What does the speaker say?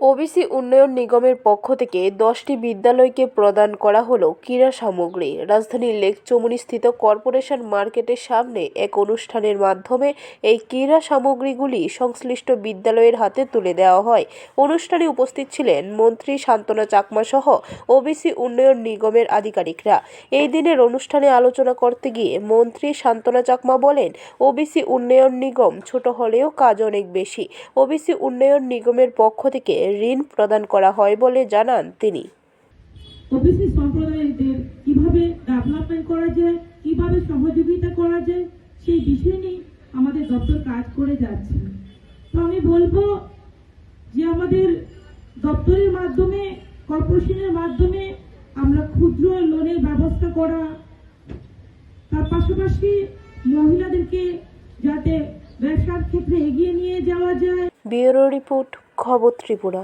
OBC উন্নয়ন নিগমের পক্ষ থেকে দশটি বিদ্যালয়কে প্রদান করা হলো ক্রীড়া সামগ্রী। রাজধানীর লেক চমুনিস্থিত কর্পোরেশন মার্কেটের সামনে এক অনুষ্ঠানের মাধ্যমে এই ক্রীড়া সামগ্রীগুলি সংশ্লিষ্ট বিদ্যালয়ের হাতে তুলে দেওয়া হয়। অনুষ্ঠানে উপস্থিত ছিলেন মন্ত্রী শান্তনা চাকমা সহ ওবিসি উন্নয়ন নিগমের আধিকারিকরা। এই দিনের অনুষ্ঠানে আলোচনা করতে গিয়ে মন্ত্রী শান্তনা চাকমা বলেন, ওবিসি উন্নয়ন নিগম ছোট হলেও কাজ অনেক বেশি। ওবিসি উন্নয়ন নিগমের পক্ষ থেকে ঋণ প্রদান করা হয় বলে জানান তিনি। ওবিসি সম্প্রদায়দের কীভাবে ডেভেলপমেন্ট করা যায় কীভাবে সহযোগিতা করা যায় সেই বিষয় নিয়ে আমাদের দপ্তর কাজ করে যাচ্ছে। তো আমি বলব যে আমাদের দপ্তরের মাধ্যমে কর্পোরেশনের মাধ্যমে আমরা ক্ষুদ্র লোনের ব্যবস্থা করা তার পাশাপাশি মহিলাদেরকে যাতে ব্যবসার ক্ষেত্রে এগিয়ে নিয়ে যাওয়া যায়। ব্যুরো রিপোর্ট খবর ত্রিপুরা।